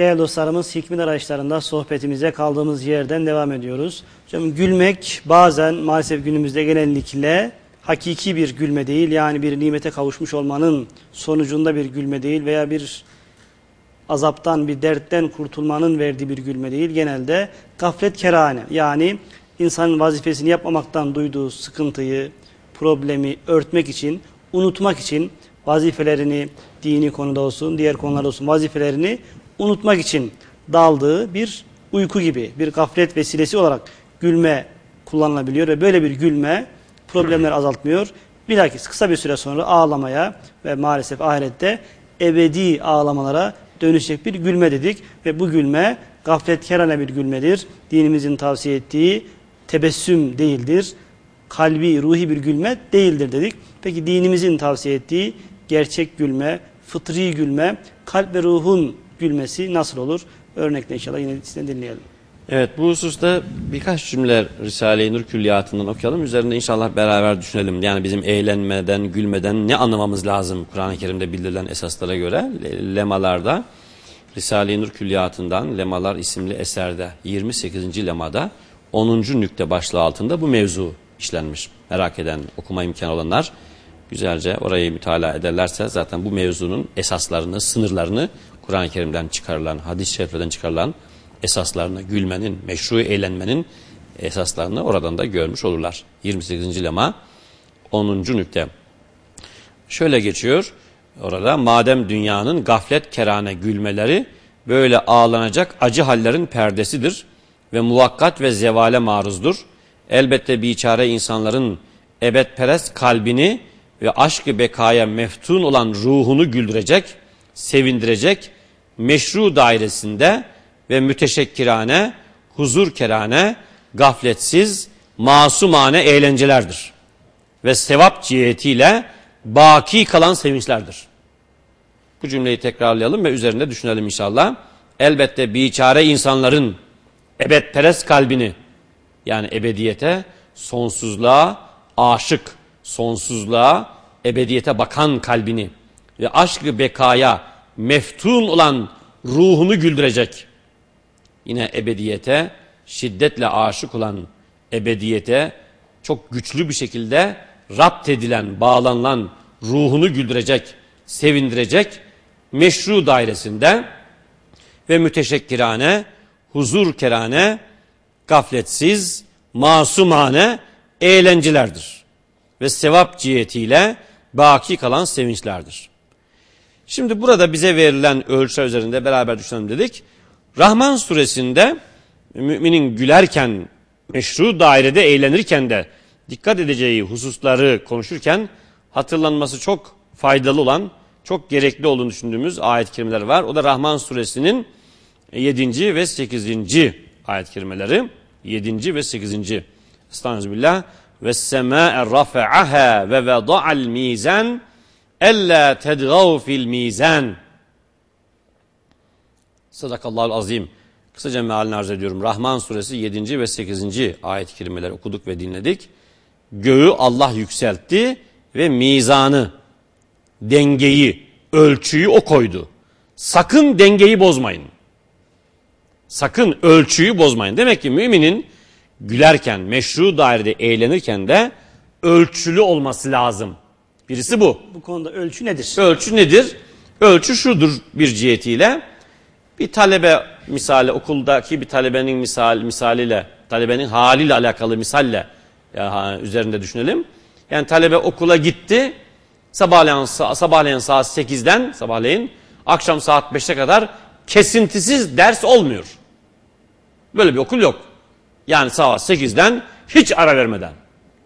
Değerli dostlarımız Hikmet Araçlarında sohbetimize kaldığımız yerden devam ediyoruz. Hocam gülmek bazen maalesef günümüzde genellikle hakiki bir gülme değil. Yani bir nimete kavuşmuş olmanın sonucunda bir gülme değil veya bir azaptan, bir dertten kurtulmanın verdiği bir gülme değil. Genelde gaflet kerane yani insanın vazifesini yapmamaktan duyduğu sıkıntıyı, problemi örtmek için, unutmak için vazifelerini dini konuda olsun, diğer konularda olsun vazifelerini unutmak için daldığı bir uyku gibi, bir gaflet vesilesi olarak gülme kullanılabiliyor ve böyle bir gülme problemleri azaltmıyor. Bilakis kısa bir süre sonra ağlamaya ve maalesef ahirette ebedi ağlamalara dönüşecek bir gülme dedik. Ve bu gülme gafletkerane bir gülmedir. Dinimizin tavsiye ettiği tebessüm değildir. Kalbi, ruhi bir gülme değildir dedik. Peki dinimizin tavsiye ettiği gerçek gülme, fıtri gülme, kalp ve ruhun gülmesi nasıl olur? Örnekle inşallah yine sizden dinleyelim. Evet bu hususta birkaç cümle Risale-i Nur Külliyatı'ndan okuyalım. Üzerinde inşallah beraber düşünelim. Yani bizim eğlenmeden, gülmeden ne anlamamız lazım Kur'an-ı Kerim'de bildirilen esaslara göre. Lemalarda Risale-i Nur Külliyatı'ndan Lemalar isimli eserde 28. lemada 10. nükte başlığı altında bu mevzu işlenmiş. Merak eden, okuma imkanı olanlar güzelce orayı mütalaa ederlerse zaten bu mevzunun esaslarını, sınırlarını Kur'an-ı Kerim'den çıkarılan, hadis-i şeriflerden çıkarılan esaslarını, gülmenin, meşru eğlenmenin esaslarını oradan da görmüş olurlar. 28. lema 10. nükte. Şöyle geçiyor orada madem dünyanın gaflet kerane gülmeleri böyle ağlanacak acı hallerin perdesidir ve muvakkat ve zevale maruzdur. Elbette biçare insanların ebedperest kalbini ve aşkı bekaya meftun olan ruhunu güldürecek, sevindirecek, meşru dairesinde ve müteşekkirane, huzurkerane, gafletsiz, masumane eğlencelerdir. Ve sevap cihetiyle baki kalan sevinçlerdir. Bu cümleyi tekrarlayalım ve üzerinde düşünelim inşallah. Elbette biçare insanların ebedperest kalbini yani ebediyete, sonsuzluğa aşık, sonsuzluğa, ebediyete bakan kalbini ve aşkı bekaya meftun olan ruhunu güldürecek. Yine ebediyete şiddetle aşık olan ebediyete çok güçlü bir şekilde rapt edilen, bağlanılan ruhunu güldürecek, sevindirecek meşru dairesinde ve müteşekkirane, huzurkerane, gafletsiz, masumane eğlencelerdir. Ve sevap cihetiyle baki kalan sevinçlerdir. Şimdi burada bize verilen ölçüler üzerinde beraber düşünelim dedik. Rahman suresinde müminin gülerken, meşru dairede eğlenirken de dikkat edeceği hususları konuşurken hatırlanması çok faydalı olan, çok gerekli olduğunu düşündüğümüz ayet-i kerimeler var. O da Rahman suresinin 7. ve 8. ayet-i kerimeleri. 7. ve 8. Estağfirullah. Ve semâe rafa'aha ve veda'al mizan ella tedgav fil mizan. Sadakallahu azim. Kısaca mealini arz ediyorum. Rahman suresi 7. ve 8. ayet-i kerimeleri okuduk ve dinledik. Göğü Allah yükseltti ve mizanı, dengeyi, ölçüyü o koydu. Sakın dengeyi bozmayın. Sakın ölçüyü bozmayın. Demek ki müminin gülerken, meşru dairede eğlenirken de ölçülü olması lazım. Birisi bu. Bu konuda ölçü nedir? Ölçü nedir? Ölçü şudur bir cihetiyle. Bir talebe misali okuldaki bir talebenin misal, misaliyle, talebenin haliyle alakalı misalle ya, üzerinde düşünelim. Yani talebe okula gitti. Sabahleyin, sabahleyin saat 8'den sabahleyin akşam saat 5'e kadar kesintisiz ders olmuyor. Böyle bir okul yok. Yani saat 8'den hiç ara vermeden,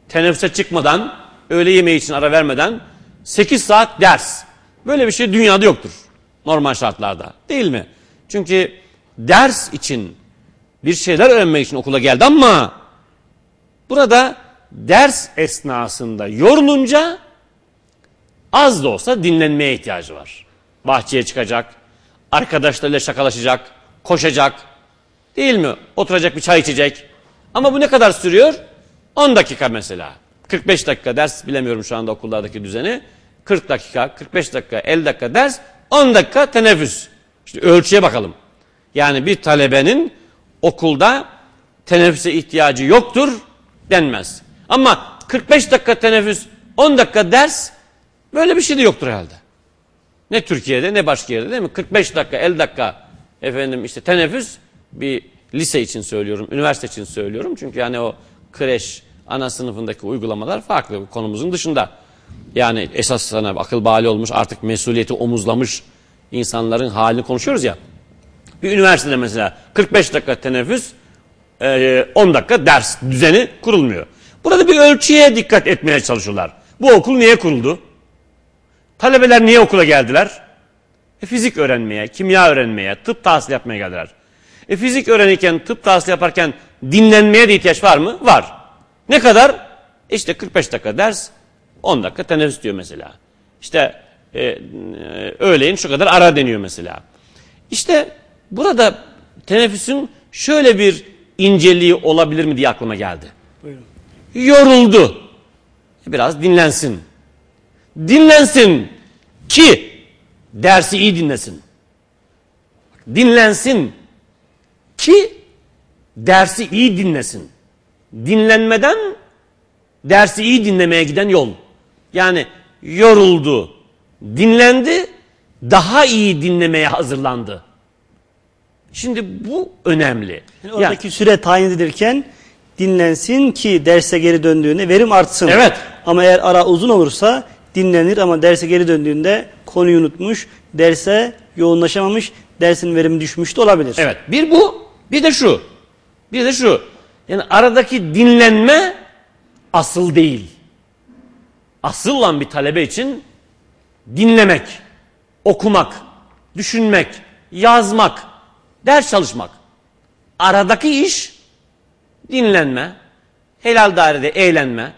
teneffüse çıkmadan, öğle yemeği için ara vermeden 8 saat ders. Böyle bir şey dünyada yoktur. Normal şartlarda. Değil mi? Çünkü ders için bir şeyler öğrenmek için okula geldi ama burada ders esnasında yorulunca az da olsa dinlenmeye ihtiyacı var. Bahçeye çıkacak, arkadaşlarıyla şakalaşacak, koşacak, değil mi? Oturacak bir çay içecek. Ama bu ne kadar sürüyor? 10 dakika mesela. 45 dakika ders bilemiyorum şu anda okullardaki düzeni. 40 dakika, 45 dakika, 50 dakika ders, 10 dakika teneffüs. İşte ölçüye bakalım. Yani bir talebenin okulda teneffüse ihtiyacı yoktur denmez. Ama 45 dakika teneffüs, 10 dakika ders böyle bir şey de yoktur herhalde. Ne Türkiye'de ne başka yerde değil mi? 45 dakika, 50 dakika efendim işte teneffüs bir lise için söylüyorum, üniversite için söylüyorum. Çünkü yani o kreş, ana sınıfındaki uygulamalar farklı konumuzun dışında. Yani esas sana akıl bali olmuş artık mesuliyeti omuzlamış insanların halini konuşuyoruz ya. Bir üniversitede mesela 45 dakika teneffüs, e, 10 dakika ders düzeni kurulmuyor. Burada bir ölçüye dikkat etmeye çalışıyorlar. Bu okul niye kuruldu? Talebeler niye okula geldiler? E, fizik öğrenmeye, kimya öğrenmeye, tıp tahsil yapmaya geldiler. E, fizik öğrenirken, tıp tahsil yaparken dinlenmeye de ihtiyaç var mı? Var. Ne kadar? İşte 45 dakika ders, 10 dakika teneffüs diyor mesela. İşte e, e, öğleyin şu kadar ara deniyor mesela. İşte burada teneffüsün şöyle bir inceliği olabilir mi diye aklıma geldi. Buyurun. Yoruldu. Biraz dinlensin. Dinlensin ki dersi iyi dinlesin. Dinlensin ki dersi iyi dinlesin. Dinlenmeden dersi iyi dinlemeye giden yol. Yani yoruldu, dinlendi, daha iyi dinlemeye hazırlandı. Şimdi bu önemli. Yani oradaki süre tayin edilirken dinlensin ki derse geri döndüğünde verim artsın. Evet. Ama eğer ara uzun olursa dinlenir ama derse geri döndüğünde konuyu unutmuş, derse yoğunlaşamamış, dersin verimi düşmüş de olabilir. Evet. Bir bu, bir de şu. Bir de şu. Yani aradaki dinlenme asıl değil. Asıl olan bir talebe için dinlemek, okumak, düşünmek, yazmak, ders çalışmak. Aradaki iş dinlenme, helal dairede eğlenme,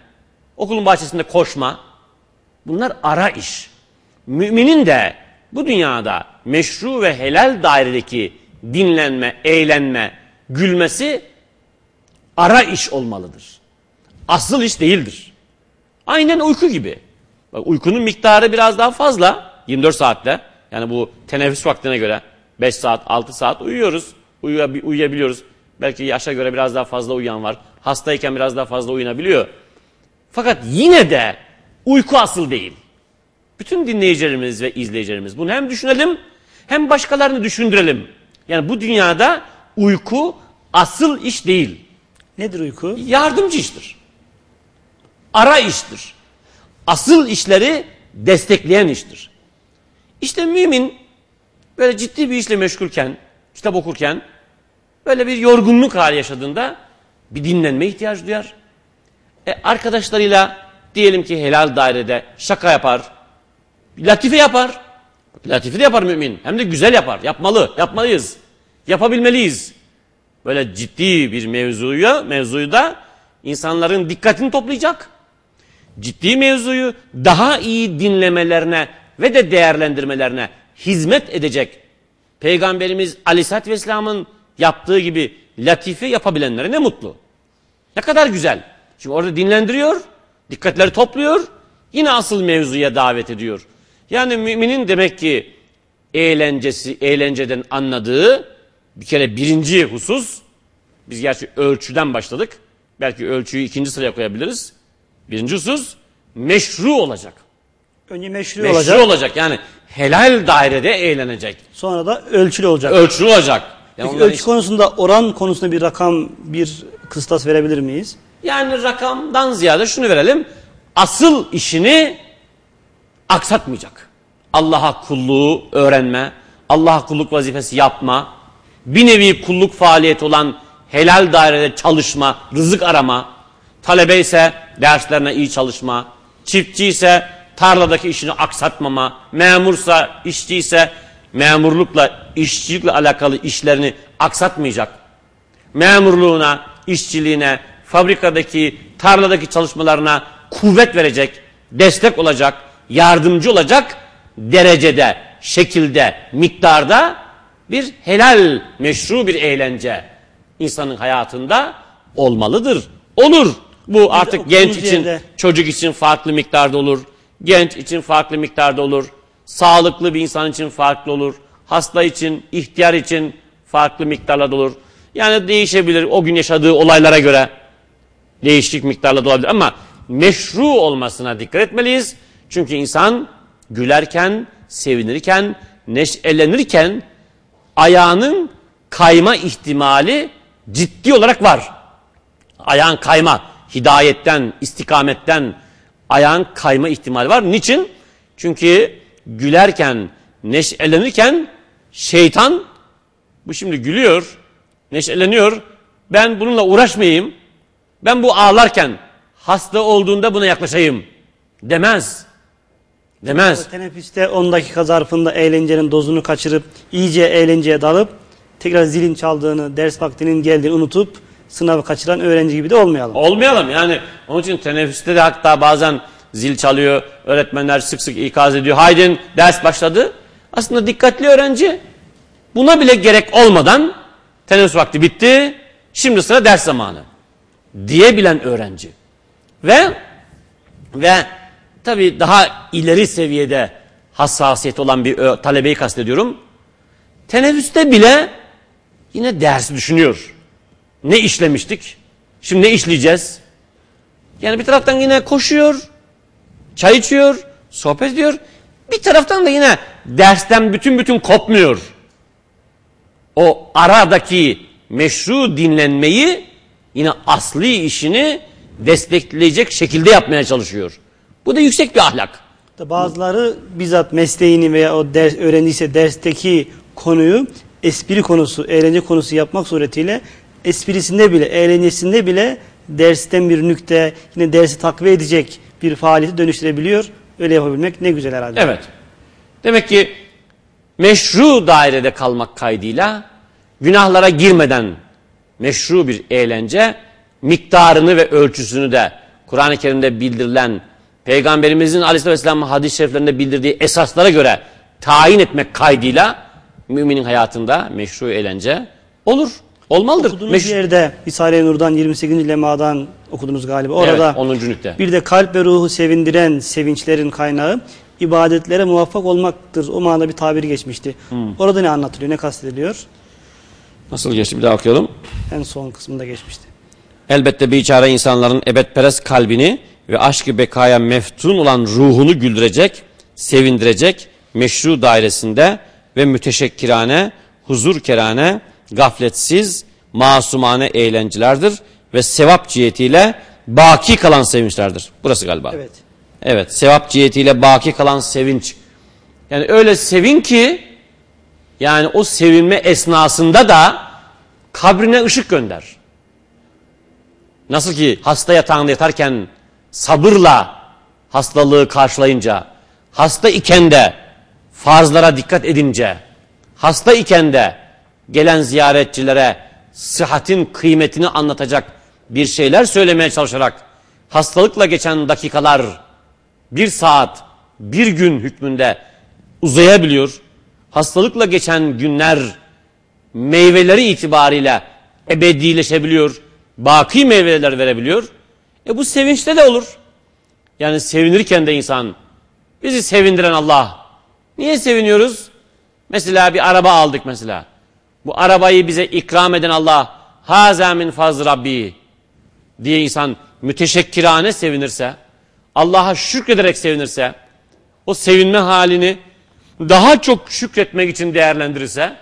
okulun bahçesinde koşma. Bunlar ara iş. Müminin de bu dünyada meşru ve helal dairedeki dinlenme, eğlenme, gülmesi ara iş olmalıdır. Asıl iş değildir. Aynen uyku gibi. Bak, uykunun miktarı biraz daha fazla 24 saatte. Yani bu teneffüs vaktine göre 5 saat 6 saat uyuyoruz. Uyuyabi- uyuyabiliyoruz. Belki yaşa göre biraz daha fazla uyuyan var. Hastayken biraz daha fazla uyunabiliyor. Fakat yine de uyku asıl değil. Bütün dinleyicilerimiz ve izleyicilerimiz bunu hem düşünelim hem başkalarını düşündürelim. Yani bu dünyada uyku asıl iş değil. Nedir uyku? Yardımcı iştir. Ara iştir. Asıl işleri destekleyen iştir. İşte mümin böyle ciddi bir işle meşgulken, kitap okurken böyle bir yorgunluk hali yaşadığında bir dinlenme ihtiyacı duyar. E, arkadaşlarıyla diyelim ki helal dairede şaka yapar, latife yapar. Latife de yapar mümin. Hem de güzel yapar. Yapmalı, yapmalıyız. Yapabilmeliyiz. Böyle ciddi bir mevzuyu da insanların dikkatini toplayacak. Ciddi mevzuyu daha iyi dinlemelerine ve de değerlendirmelerine hizmet edecek. Peygamberimiz Aleyhisselatü Vesselam'ın yaptığı gibi latife yapabilenlere ne mutlu. Ne kadar güzel. Çünkü orada dinlendiriyor, dikkatleri topluyor, yine asıl mevzuya davet ediyor. Yani müminin demek ki eğlencesi, eğlenceden anladığı bir kere birinci husus, biz gerçi ölçüden başladık. Belki ölçüyü ikinci sıraya koyabiliriz. Birinci husus meşru olacak. Önce meşru, Meşru olacak, olacak. Yani helal dairede eğlenecek. sonra da ölçülü olacak. Ölçülü olacak. Yani, Peki ölçü konusunda oran konusunda bir rakam, bir kıstas verebilir miyiz? Yani rakamdan ziyade şunu verelim. Asıl işini aksatmayacak. Allah'a kulluğu öğrenme, Allah'a kulluk vazifesi yapma, bir nevi kulluk faaliyeti olan helal dairede çalışma, rızık arama, talebe ise derslerine iyi çalışma, çiftçi ise tarladaki işini aksatmama, memursa, işçi ise memurlukla, işçilikle alakalı işlerini aksatmayacak. Memurluğuna, işçiliğine, fabrikadaki, tarladaki çalışmalarına kuvvet verecek, destek olacak, yardımcı olacak derecede, şekilde, miktarda bir helal, meşru bir eğlence insanın hayatında olmalıdır. Olur. Bu artık genç için, yerde- çocuk için farklı miktarda olur. Genç için farklı miktarda olur. Sağlıklı bir insan için farklı olur. Hasta için, ihtiyar için farklı miktarlarda olur. Yani değişebilir o gün yaşadığı olaylara göre. Değişik miktarlarda olabilir ama meşru olmasına dikkat etmeliyiz. Çünkü insan gülerken, sevinirken, neşelenirken ayağının kayma ihtimali ciddi olarak var. Ayağın kayma, hidayetten, istikametten ayağın kayma ihtimali var. Niçin? Çünkü gülerken, neşelenirken şeytan bu şimdi gülüyor, neşeleniyor. Ben bununla uğraşmayayım. Ben bu ağlarken hasta olduğunda buna yaklaşayım demez. Demez. Teneffüste 10 dakika zarfında eğlencenin dozunu kaçırıp iyice eğlenceye dalıp tekrar zilin çaldığını, ders vaktinin geldiğini unutup sınavı kaçıran öğrenci gibi de olmayalım. Olmayalım yani. Onun için teneffüste de hatta bazen zil çalıyor. Öğretmenler sık sık ikaz ediyor. Haydin ders başladı. Aslında dikkatli öğrenci buna bile gerek olmadan teneffüs vakti bitti. Şimdi sıra ders zamanı. Diyebilen öğrenci. Ve ve tabii daha ileri seviyede hassasiyet olan bir talebeyi kastediyorum. Teneffüste bile yine dersi düşünüyor. Ne işlemiştik? Şimdi ne işleyeceğiz? Yani bir taraftan yine koşuyor, çay içiyor, sohbet ediyor. Bir taraftan da yine dersten bütün bütün kopmuyor. O aradaki meşru dinlenmeyi yine asli işini destekleyecek şekilde yapmaya çalışıyor. Bu da yüksek bir ahlak. Bazıları bizzat mesleğini veya o ders öğrendiyse dersteki konuyu espri konusu, eğlence konusu yapmak suretiyle esprisinde bile, eğlencesinde bile dersten bir nükte, yine dersi takviye edecek bir faaliyeti dönüştürebiliyor. Öyle yapabilmek ne güzel herhalde. Evet. Demek ki meşru dairede kalmak kaydıyla günahlara girmeden meşru bir eğlence miktarını ve ölçüsünü de Kur'an-ı Kerim'de bildirilen Peygamberimizin Aleyhisselam hadis-i şeriflerinde bildirdiği esaslara göre tayin etmek kaydıyla müminin hayatında meşru eğlence olur. Olmalıdır. Okuduğunuz Meşru- yerde Risale-i Nur'dan 28. lemadan okudunuz galiba. Orada Evet, 10. nükte. bir de kalp ve ruhu sevindiren sevinçlerin kaynağı ibadetlere muvaffak olmaktır. O manada bir tabiri geçmişti. Hmm. Orada ne anlatılıyor, ne kastediliyor? Nasıl geçti bir daha okuyalım. En son kısmında geçmişti. Elbette biçare insanların ebedperest kalbini ve aşk-ı bekaya meftun olan ruhunu güldürecek, sevindirecek meşru dairesinde ve müteşekkirane, huzurkerane, gafletsiz, masumane eğlencelerdir ve sevap cihetiyle baki kalan sevinçlerdir. Burası galiba. Evet. Evet, sevap cihetiyle baki kalan sevinç. Yani öyle sevin ki, yani o sevinme esnasında da kabrine ışık gönder. Nasıl ki hasta yatağında yatarken sabırla hastalığı karşılayınca, hasta iken de farzlara dikkat edince, hasta iken de gelen ziyaretçilere sıhhatin kıymetini anlatacak bir şeyler söylemeye çalışarak hastalıkla geçen dakikalar bir saat, bir gün hükmünde uzayabiliyor. Hastalıkla geçen günler meyveleri itibariyle ebedileşebiliyor. Baki meyveler verebiliyor. E bu sevinçte de olur. Yani sevinirken de insan bizi sevindiren Allah. Niye seviniyoruz? Mesela bir araba aldık mesela. Bu arabayı bize ikram eden Allah haza min fazl rabbi diye insan müteşekkirane sevinirse, Allah'a şükrederek sevinirse, o sevinme halini daha çok şükretmek için değerlendirirse,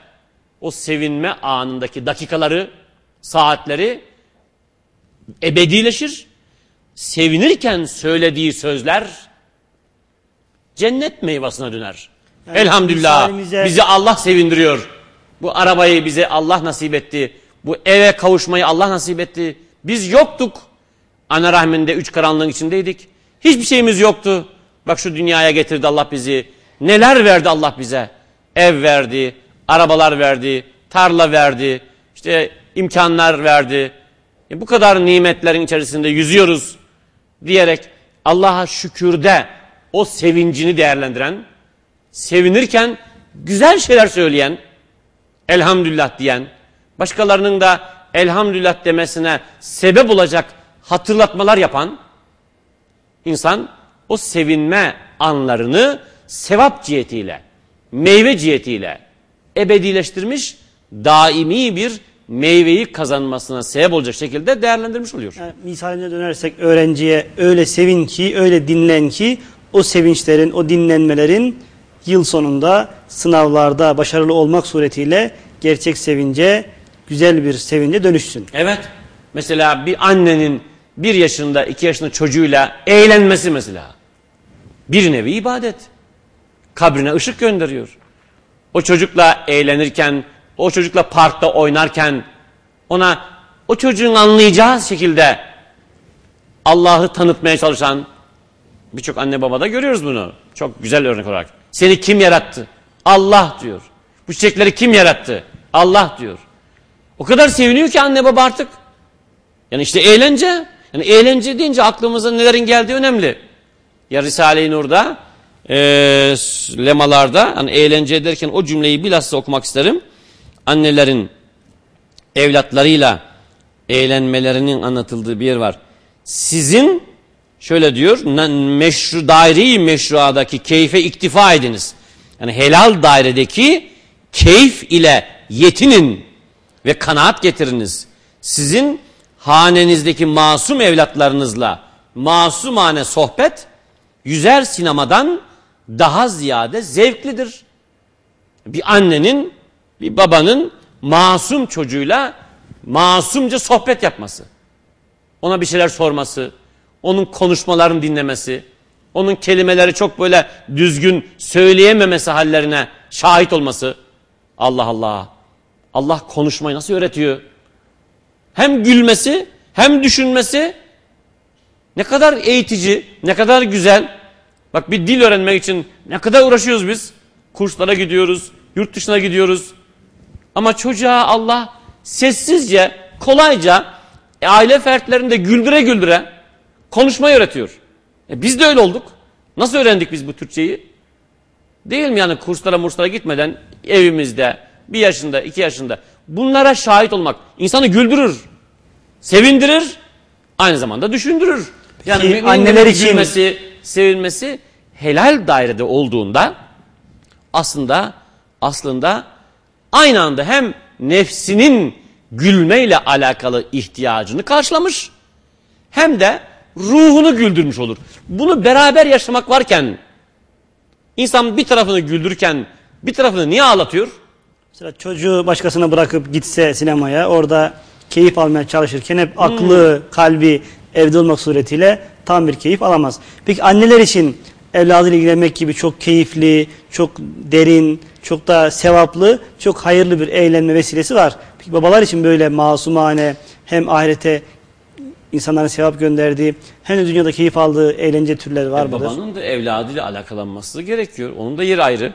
o sevinme anındaki dakikaları, saatleri ebedileşir. Sevinirken söylediği sözler cennet meyvasına döner. Yani Elhamdülillah misalimize- bizi Allah sevindiriyor. Bu arabayı bize Allah nasip etti. Bu eve kavuşmayı Allah nasip etti. Biz yoktuk. Ana rahminde üç karanlığın içindeydik. Hiçbir şeyimiz yoktu. Bak şu dünyaya getirdi Allah bizi. Neler verdi Allah bize? Ev verdi, arabalar verdi, tarla verdi, işte imkanlar verdi. E bu kadar nimetlerin içerisinde yüzüyoruz diyerek Allah'a şükürde o sevincini değerlendiren, sevinirken güzel şeyler söyleyen, elhamdülillah diyen, başkalarının da elhamdülillah demesine sebep olacak hatırlatmalar yapan insan o sevinme anlarını sevap cihetiyle, meyve cihetiyle ebedileştirmiş, daimi bir meyveyi kazanmasına sebep olacak şekilde değerlendirmiş oluyor. Yani misaline dönersek öğrenciye öyle sevin ki, öyle dinlen ki o sevinçlerin, o dinlenmelerin yıl sonunda sınavlarda başarılı olmak suretiyle gerçek sevince, güzel bir sevince dönüşsün. Evet. Mesela bir annenin bir yaşında, iki yaşında çocuğuyla eğlenmesi mesela. Bir nevi ibadet. Kabrine ışık gönderiyor. O çocukla eğlenirken, o çocukla parkta oynarken ona o çocuğun anlayacağı şekilde Allah'ı tanıtmaya çalışan birçok anne babada görüyoruz bunu. Çok güzel örnek olarak. Seni kim yarattı? Allah diyor. Bu çiçekleri kim yarattı? Allah diyor. O kadar seviniyor ki anne baba artık. Yani işte eğlence. Yani eğlence deyince aklımıza nelerin geldiği önemli. Ya Risale-i Nur'da e, lemalarda hani eğlence derken o cümleyi bilhassa okumak isterim. Annelerin evlatlarıyla eğlenmelerinin anlatıldığı bir yer var. Sizin şöyle diyor meşru daire meşruadaki keyfe iktifa ediniz. Yani helal dairedeki keyif ile yetinin ve kanaat getiriniz. Sizin hanenizdeki masum evlatlarınızla masumane sohbet yüzer sinemadan daha ziyade zevklidir. Bir annenin, bir babanın masum çocuğuyla masumca sohbet yapması. Ona bir şeyler sorması, onun konuşmalarını dinlemesi, onun kelimeleri çok böyle düzgün söyleyememesi hallerine şahit olması. Allah Allah. Allah konuşmayı nasıl öğretiyor? Hem gülmesi hem düşünmesi ne kadar eğitici, ne kadar güzel. Bak bir dil öğrenmek için ne kadar uğraşıyoruz biz. Kurslara gidiyoruz, yurt dışına gidiyoruz. Ama çocuğa Allah sessizce, kolayca e, aile fertlerinde güldüre güldüre konuşmayı öğretiyor. E, biz de öyle olduk. Nasıl öğrendik biz bu Türkçeyi? Değil mi yani kurslara murslara gitmeden evimizde bir yaşında, iki yaşında bunlara şahit olmak insanı güldürür, sevindirir, aynı zamanda düşündürür. Yani Peki, anneler için- gülmesi, sevilmesi helal dairede olduğunda aslında aslında aynı anda hem nefsinin gülmeyle alakalı ihtiyacını karşılamış hem de ruhunu güldürmüş olur. Bunu beraber yaşamak varken insan bir tarafını güldürürken bir tarafını niye ağlatıyor? Mesela çocuğu başkasına bırakıp gitse sinemaya orada keyif almaya çalışırken hep aklı, kalbi evde olmak suretiyle tam bir keyif alamaz. Peki anneler için evladıyla ilgilenmek gibi çok keyifli, çok derin, çok da sevaplı, çok hayırlı bir eğlenme vesilesi var. Peki babalar için böyle masumane hem ahirete insanların sevap gönderdiği hem de dünyada keyif aldığı eğlence türleri var E, babanın da evladıyla alakalanması gerekiyor. Onun da yeri ayrı.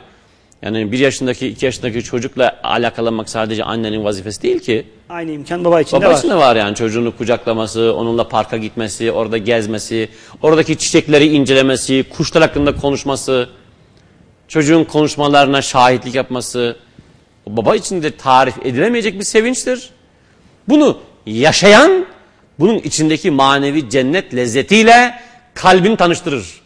Yani bir yaşındaki, iki yaşındaki çocukla alakalanmak sadece annenin vazifesi değil ki. Aynı imkan baba için de Baba var. için de var yani çocuğunu kucaklaması, onunla parka gitmesi, orada gezmesi, oradaki çiçekleri incelemesi, kuşlar hakkında konuşması, çocuğun konuşmalarına şahitlik yapması, baba için de tarif edilemeyecek bir sevinçtir. Bunu yaşayan, bunun içindeki manevi cennet lezzetiyle kalbini tanıştırır.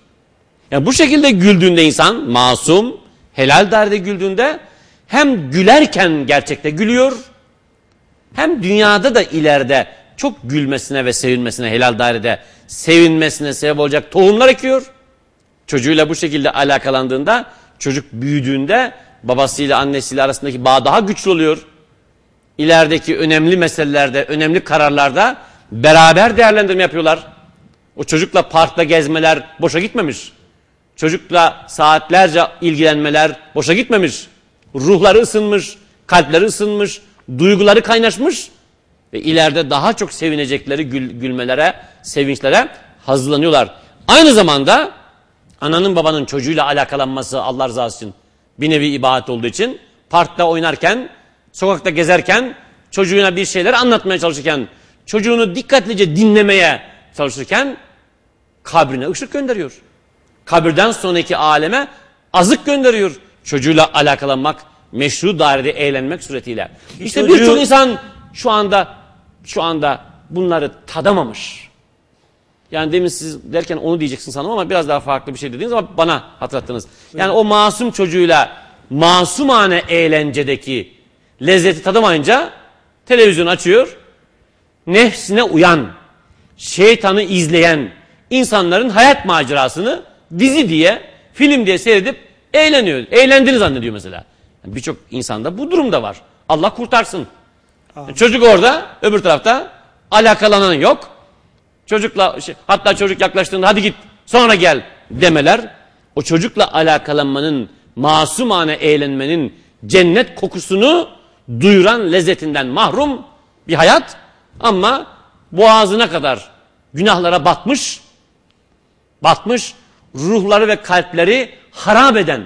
Yani bu şekilde güldüğünde insan masum, helal derde güldüğünde hem gülerken gerçekte gülüyor, hem dünyada da ileride çok gülmesine ve sevinmesine helal dairede sevinmesine sebep olacak tohumlar ekiyor. Çocuğuyla bu şekilde alakalandığında çocuk büyüdüğünde babasıyla annesiyle arasındaki bağ daha güçlü oluyor. İlerideki önemli meselelerde, önemli kararlarda beraber değerlendirme yapıyorlar. O çocukla parkta gezmeler boşa gitmemiş. Çocukla saatlerce ilgilenmeler boşa gitmemiş. Ruhları ısınmış, kalpleri ısınmış, duyguları kaynaşmış ve ileride daha çok sevinecekleri gül, gülmelere, sevinçlere hazırlanıyorlar. Aynı zamanda ananın babanın çocuğuyla alakalanması Allah rızası için bir nevi ibadet olduğu için parkta oynarken, sokakta gezerken, çocuğuna bir şeyler anlatmaya çalışırken, çocuğunu dikkatlice dinlemeye çalışırken kabrine ışık gönderiyor. Kabirden sonraki aleme azık gönderiyor. Çocuğuyla alakalanmak, meşru dairede eğlenmek suretiyle. İşte Çocuğu- birçok insan şu anda şu anda bunları tadamamış. Yani demin siz derken onu diyeceksin sanırım ama biraz daha farklı bir şey dediniz ama bana hatırlattınız. Yani o masum çocuğuyla masumane eğlencedeki Lezzeti tadamayınca televizyon açıyor. Nefsine uyan, şeytanı izleyen insanların hayat macerasını dizi diye, film diye seyredip eğleniyor. Eğlendiğini zannediyor mesela. Yani Birçok insanda bu durumda var. Allah kurtarsın. Çocuk orada, öbür tarafta alakalanan yok. Çocukla şey, hatta çocuk yaklaştığında hadi git sonra gel demeler o çocukla alakalanmanın masumane eğlenmenin cennet kokusunu duyuran lezzetinden mahrum bir hayat ama boğazına kadar günahlara batmış batmış ruhları ve kalpleri harap eden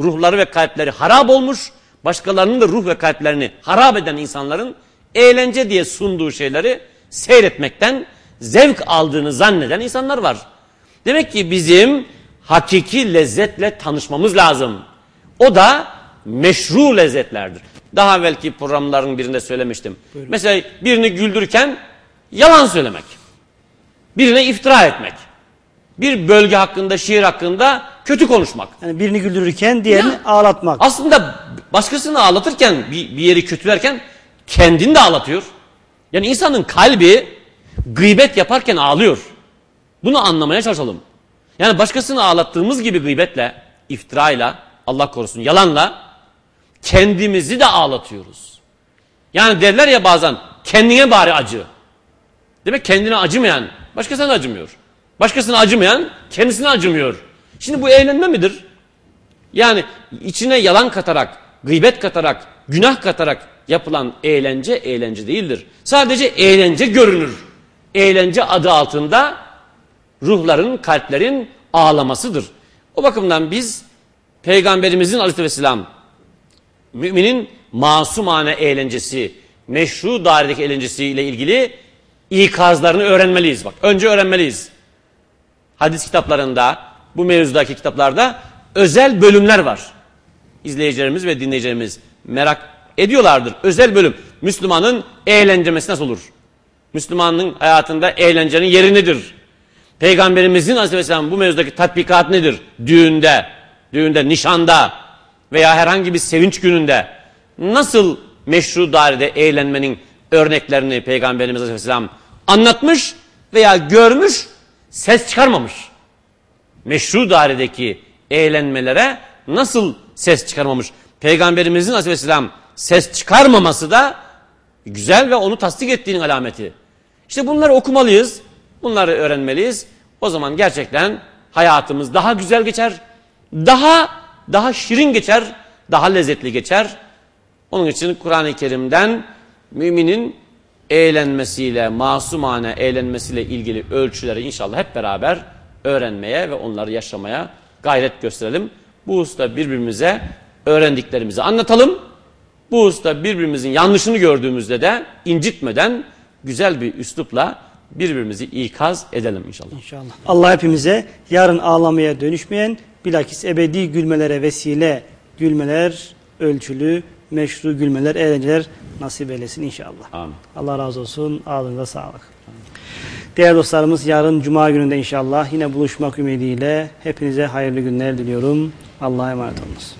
ruhları ve kalpleri harap olmuş başkalarının da ruh ve kalplerini harap eden insanların eğlence diye sunduğu şeyleri seyretmekten zevk aldığını zanneden insanlar var. Demek ki bizim hakiki lezzetle tanışmamız lazım. O da meşru lezzetlerdir. Daha evvelki programların birinde söylemiştim. Mesela birini güldürürken yalan söylemek. Birine iftira etmek. Bir bölge hakkında, şiir hakkında kötü konuşmak. Yani birini güldürürken diğerini Ya. ağlatmak. Aslında başkasını ağlatırken, bir, bir yeri kötülerken kendini de ağlatıyor. Yani insanın kalbi gıybet yaparken ağlıyor. Bunu anlamaya çalışalım. Yani başkasını ağlattığımız gibi gıybetle, iftirayla, Allah korusun yalanla kendimizi de ağlatıyoruz. Yani derler ya bazen kendine bari acı. Demek kendine acımayan başkasına da acımıyor. Başkasına acımayan kendisine acımıyor. Şimdi bu eğlenme midir? Yani içine yalan katarak, gıybet katarak, günah katarak yapılan eğlence eğlence değildir. Sadece eğlence görünür. Eğlence adı altında ruhların, kalplerin ağlamasıdır. O bakımdan biz Peygamberimizin aleyhisselam müminin masumane eğlencesi, meşru dairedeki eğlencesiyle ilgili ikazlarını öğrenmeliyiz. Bak önce öğrenmeliyiz. Hadis kitaplarında, bu mevzudaki kitaplarda özel bölümler var. İzleyicilerimiz ve dinleyicilerimiz merak ediyorlardır. Özel bölüm. Müslümanın eğlencemesi nasıl olur? Müslümanın hayatında eğlencenin yeri nedir? Peygamberimizin aleyhisselam bu mevzudaki tatbikat nedir? Düğünde, düğünde, nişanda veya herhangi bir sevinç gününde nasıl meşru dairede eğlenmenin örneklerini Peygamberimiz aleyhisselam anlatmış veya görmüş, ses çıkarmamış. Meşru dairedeki eğlenmelere nasıl ses çıkarmamış? Peygamberimizin aleyhisselam ses çıkarmaması da güzel ve onu tasdik ettiğinin alameti. İşte bunları okumalıyız, bunları öğrenmeliyiz. O zaman gerçekten hayatımız daha güzel geçer, daha daha şirin geçer, daha lezzetli geçer. Onun için Kur'an-ı Kerim'den müminin eğlenmesiyle, masumane eğlenmesiyle ilgili ölçüleri inşallah hep beraber öğrenmeye ve onları yaşamaya gayret gösterelim. Bu hususta birbirimize öğrendiklerimizi anlatalım. Bu hususta birbirimizin yanlışını gördüğümüzde de incitmeden güzel bir üslupla birbirimizi ikaz edelim inşallah. İnşallah. Allah hepimize yarın ağlamaya dönüşmeyen bilakis ebedi gülmelere vesile gülmeler, ölçülü, meşru gülmeler, eğlenceler nasip eylesin inşallah. Amin. Allah razı olsun. Ağzınıza sağlık. Değerli dostlarımız yarın Cuma gününde inşallah yine buluşmak ümidiyle hepinize hayırlı günler diliyorum. Allah'a emanet olunuz.